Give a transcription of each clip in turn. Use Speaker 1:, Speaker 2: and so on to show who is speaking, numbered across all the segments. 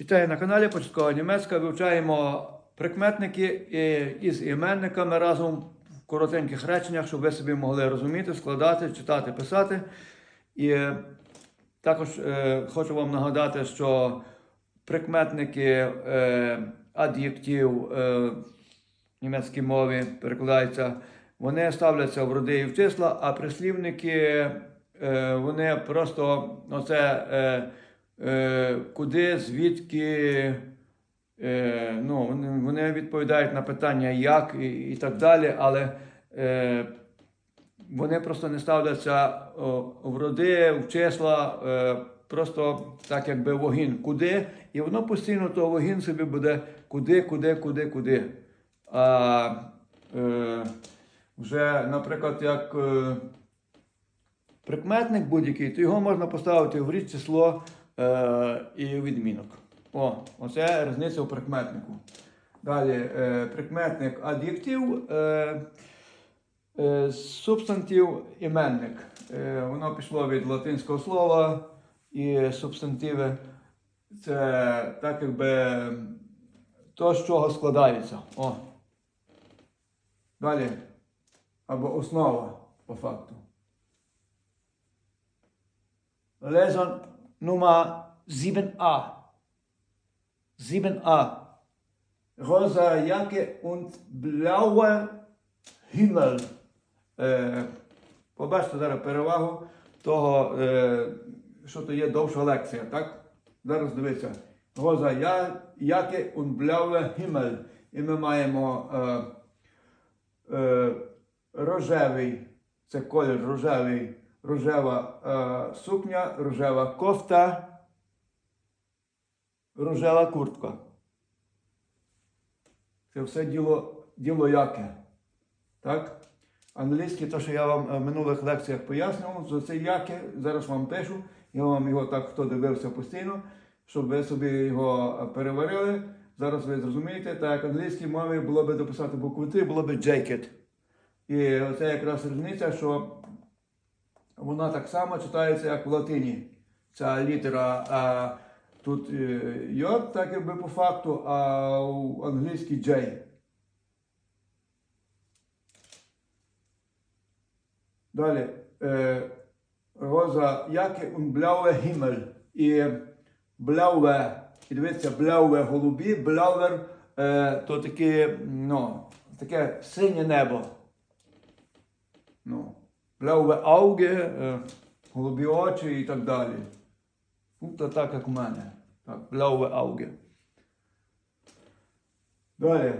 Speaker 1: Вітаю на каналі Початкова Німецька. Вивчаємо прикметники із іменниками разом в коротеньких реченнях, щоб ви собі могли розуміти, складати, читати, писати. І е, також е, хочу вам нагадати, що прикметники е, ад'єктив е, в німецькій мові перекладаються, вони ставляться в роди і в числа, а прислівники е, вони просто оце. Е, е, куди, звідки. Е, ну, вони, відповідають на питання як і, і так далі, але е, вони просто не ставляться в роди, в числа, е, просто так якби вогін куди, і воно постійно то вогін собі буде куди, куди, куди, куди. А е, вже, наприклад, як е, прикметник будь-який, то його можна поставити в річ число е, і відмінок. О, оце різниця у прикметнику. Далі е, прикметник ад'єктив, е, е, субстантив іменник. Е, воно пішло від латинського слова і субстантиви це так якби то, з чого складається. О. Далі. Або основа по факту. Lesson Nummer 7a. 7a. Rosa Jacke und blauer Himmel. Е, побачите зараз перевагу того, е, що то є довша лекція, так? Зараз дивіться. Роза яке und blauer Himmel. І ми маємо е, е, рожевий, це колір рожевий, рожева е, сукня, рожева кофта, рожева куртка. Це все діло, діло яке. Так? Англійське, то, що я вам е, в минулих лекціях пояснював, то це яке, зараз вам пишу, я вам його так, хто дивився постійно, щоб ви собі його е, переварили. Зараз ви зрозумієте, так англійській мові було би дописати букву Т, було би jacket. І оце якраз різниця, що вона так само читається, як в латині. Ця літера а, тут е, йод, так якби по факту, а у англійській J. Далі. Е, Роза яке blaue Himmel. І blaue, і дивіться, blaue голубі, blauer, е, то таке, ну, таке синє небо. Ну, blaue Auge, е, голубі очі і так далі. Ну, так, як у мене. Так, blaue Auge. Далі.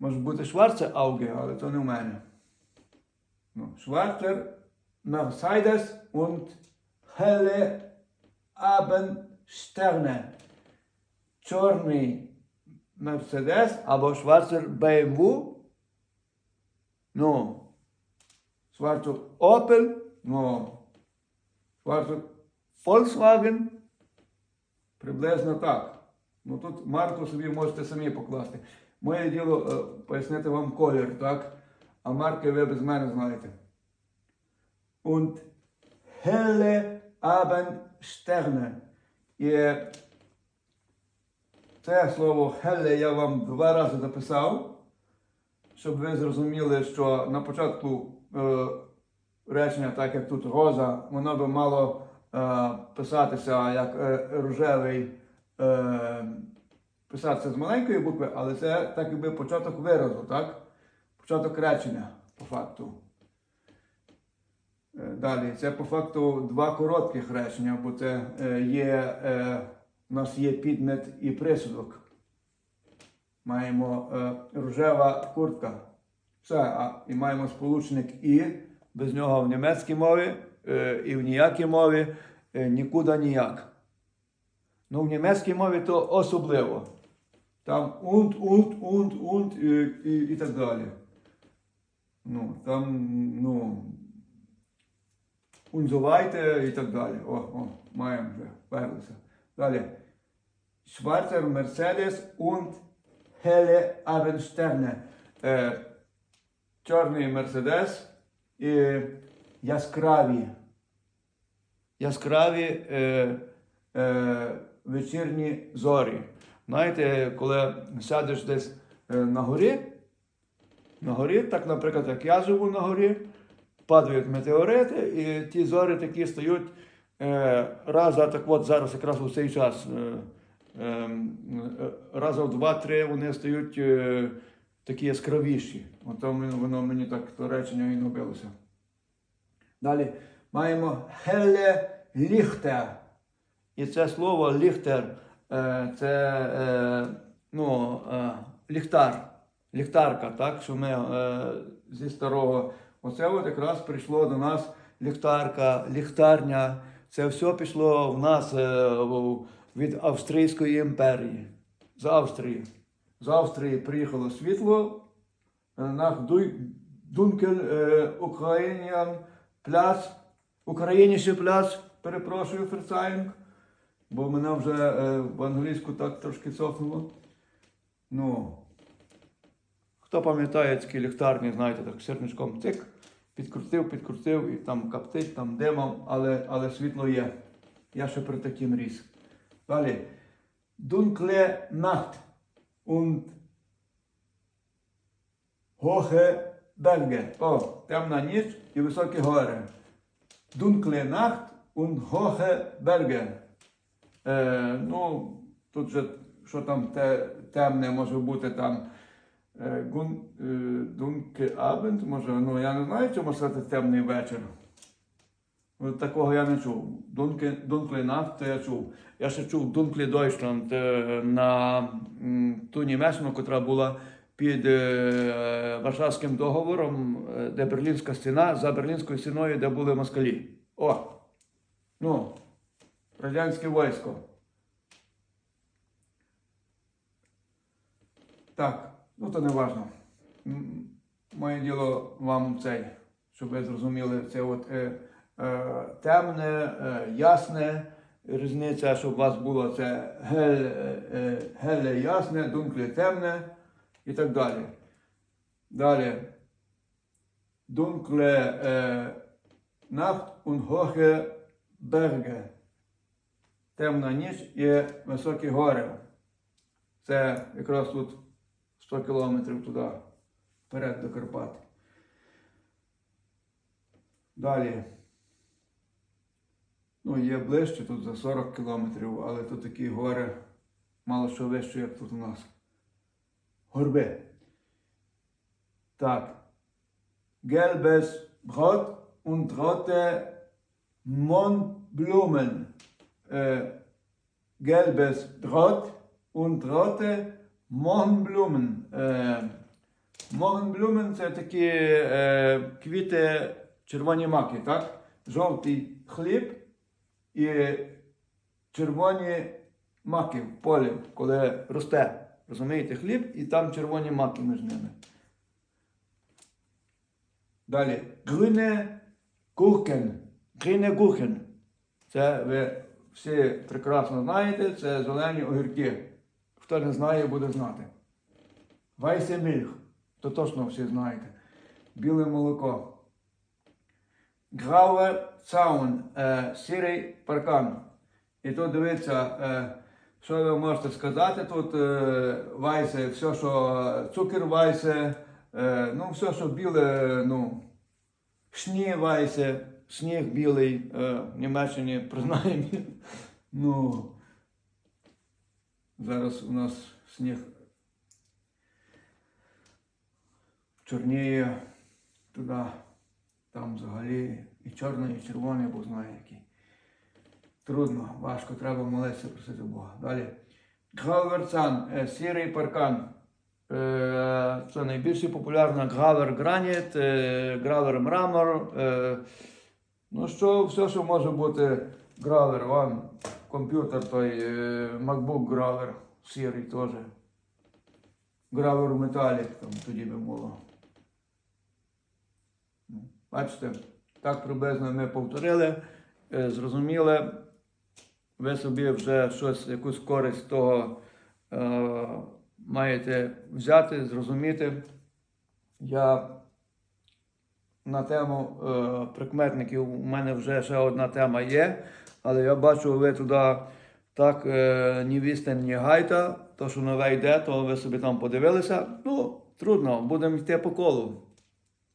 Speaker 1: Може бути Schwarze Auge, але то не в мене. Ну, Schwarzer Mercedes und helle Abendsterne. Чорний Mercedes або Schwarzer BMW. Ну, Schwarzer Opel. Ну, Schwarzer Volkswagen. Приблизно так. Ну тут марку собі можете самі покласти. Моє діло е, пояснити вам колір, так? А марки ви без мене знаєте. Und helle Abendsterne. І це слово helle я вам два рази записав, щоб ви зрозуміли, що на початку речення, так як тут роза, воно би мало е, писатися як е, рожевий, е, писатися з маленької букви, але це так якби початок виразу, так? Початок речення по факту. Е, Далі, це по факту два коротких речення, бо це е, є, е, у нас є підмет і присудок. Маємо е, рожева куртка. Все, а, і маємо сполучник і, без нього в німецькій мові е, і в ніякій мові е, нікуди ніяк. Ну, в німецькій мові то особливо. Там und, und, und, und і, і, і так далі. Ну, там, ну, weiter і так далі. О, о, маємо вже, верлися. Далі. Schwarzer Mercedes und helle Abendsterne. Е, чорний Мерседес і яскраві. Яскраві е, е, вечірні зорі. Знаєте, коли сядеш десь е, на горі, на горі, так, наприклад, як я живу на горі, падають метеорити, і ті зорі такі стають е, раз, так от зараз якраз у цей час. Е, е, е, в два-три вони стають е, такі яскравіші. От то воно, мені так то речення і набилося. Далі маємо Хеле Ліхтер. І це слово ліхтер е, це е, ну, е, ліхтар, ліхтарка, так? Що ми зі старого. Оце от якраз прийшло до нас ліхтарка, ліхтарня. Це все пішло в нас від Австрійської імперії. З Австрії. З Австрії приїхало світло. е, Дуй- Dunkel е, Ukrainian Platz, Україніший пляж, перепрошую, Ферцаїнг, бо мене вже е, в англійську так трошки цofнуло. Ну, хто пам'ятає такі ліхтарні, знаєте, так сірничком цик, підкрутив, підкрутив і там каптить, там димом, але, але світло є. Я ще при таким ріс. Далі. Dunkle Nacht und Hohe Berge. О, темна ніч і високі гори. Dunkle Nacht und Hohe Berge. Е, ну, тут же, що там те, темне може бути там. Е, гун, може, ну я не знаю, чому сказати темний вечір. От такого я не чув. Dunkle Nacht, то я чув. Я ще чув Dunkle Deutschland е, на ту Німеччину, яка була під е, Варшавським договором, е, де Берлінська стіна, за Берлінською стіною, де були москалі. О! Ну, радянське військо. Так, ну то не важно. Моє діло вам цей, щоб ви зрозуміли, це от темне, е, ясне різниця, щоб у вас було це е, е, геле ясне, дункле темне і так далі. Далі. Dunkle е, Nacht und hohe. Темна ніч і високі гори. Це якраз тут 100 кілометрів туди, вперед до Карпат. Далі. Ну, є ближче тут за 40 кілометрів, але тут такі гори мало що вище, як тут у нас. Горби. Так. Gelbes Brot und rote Mondblumen. Äh, gelbes Brot und rote Mohnblumen. Е, Mohnblumen це такі е, квіти червоні маки, так? Жовтий хліб і червоні маки в полі, коли росте. Розумієте, хліб і там червоні маки між ними. Далі. Grüne Gurken. Grüne Gurken. Це ви всі прекрасно знаєте, це зелені огірки. Хто не знає, буде знати. Milch. То точно всі знаєте. Біле молоко. Graue Zaun. Е, сірий паркан. І тут дивіться, е, що ви можете сказати тут. Е, вайсе, все, що цукер вайсе, ну, все, що біле, ну, Сніг вайсе, сніг білий, в Німеччині признаємо. Ну, зараз у нас сніг чорніє туди, там взагалі і чорний, і червоний, бо знає який. Трудно, важко, треба молитися просити Бога. Далі. Граверцан, е, сірий паркан. Е, Це найбільш популярна гравер граніт, е, гравер мрамор. Ну, що, все, що може бути гравер, вон, комп'ютер той, MacBook гравер, сірий теж. Гравер у металі, там тоді би було. Бачите, так приблизно ми повторили, е, зрозуміли. Ви собі вже щось, якусь користь того е, маєте взяти, зрозуміти. Я на тему е, прикметників у мене вже ще одна тема є, але я бачу, ви туди Так, е, ні вістен, ні гайта, то, що нове йде, то ви собі там подивилися. Ну, трудно, будемо йти по колу.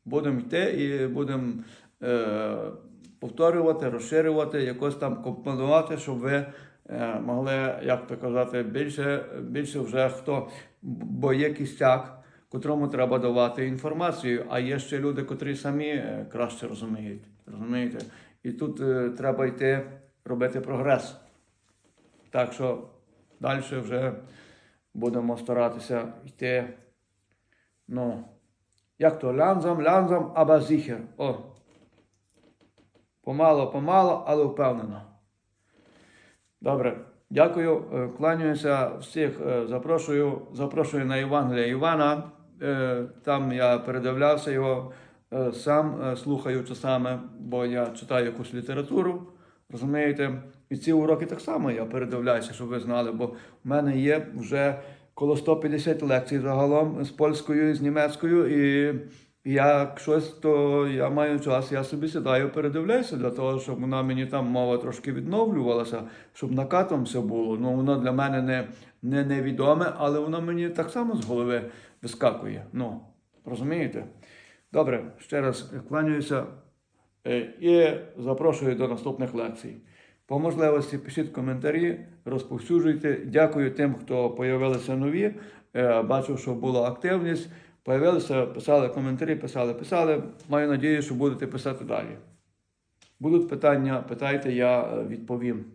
Speaker 1: Будемо йти і будемо е, повторювати, розширювати, якось там компонувати, щоб ви е, могли, як то казати, більше, більше вже хто, бо є кістяк, котрому треба давати інформацію, а є ще люди, котрі самі е, краще розуміють. Розумієте? І тут е, треба йти робити прогрес. Так що далі вже будемо старатися йти. Ну, як то лянзам, лянзам, аба зіхер. О. Помало, помало, але впевнено. Добре, дякую. е, Кланяюся всіх. е, Запрошую, запрошую на Євангелія Івана. Е, Там я передивлявся його сам, слухаю часами, бо я читаю якусь літературу. Розумієте? І ці уроки так само я передивляюся, щоб ви знали, бо в мене є вже коло 150 лекцій загалом з польською і з німецькою. І як щось, то я маю час, я собі сідаю, передивляюся для того, щоб вона мені там мова трошки відновлювалася, щоб накатом все було. Ну, воно для мене не, не невідоме, але воно мені так само з голови вискакує. Ну, розумієте? Добре, ще раз кланяюся е, і запрошую до наступних лекцій. По можливості пишіть коментарі, розповсюджуйте. Дякую тим, хто появилися нові. Бачив, Бачу, що була активність. Появилися, писали коментарі, писали, писали. Маю надію, що будете писати далі. Будуть питання, питайте, я е, відповім.